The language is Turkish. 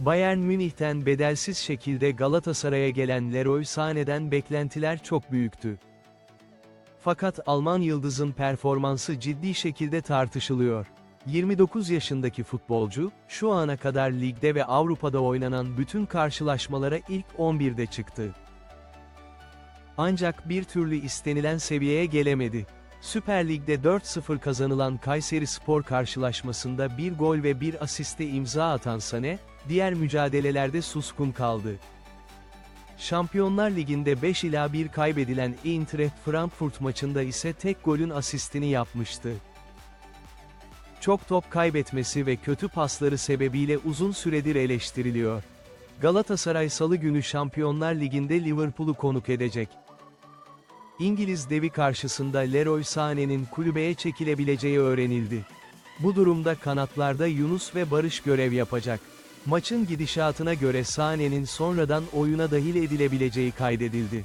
Bayern Münih'ten bedelsiz şekilde Galatasaray'a gelen Leroy Sané'den beklentiler çok büyüktü. Fakat Alman yıldızın performansı ciddi şekilde tartışılıyor. 29 yaşındaki futbolcu, şu ana kadar ligde ve Avrupa'da oynanan bütün karşılaşmalara ilk 11'de çıktı. Ancak bir türlü istenilen seviyeye gelemedi. Süper Lig'de 4-0 kazanılan Kayseri Spor karşılaşmasında bir gol ve bir asiste imza atan Sané, diğer mücadelelerde suskun kaldı. Şampiyonlar Ligi'nde 5 ila 1 kaybedilen Eintracht Frankfurt maçında ise tek golün asistini yapmıştı. Çok top kaybetmesi ve kötü pasları sebebiyle uzun süredir eleştiriliyor. Galatasaray salı günü Şampiyonlar Ligi'nde Liverpool'u konuk edecek. İngiliz devi karşısında Leroy Sané'nin kulübeye çekilebileceği öğrenildi. Bu durumda kanatlarda Yunus ve Barış görev yapacak. Maçın gidişatına göre Sané'nin sonradan oyuna dahil edilebileceği kaydedildi.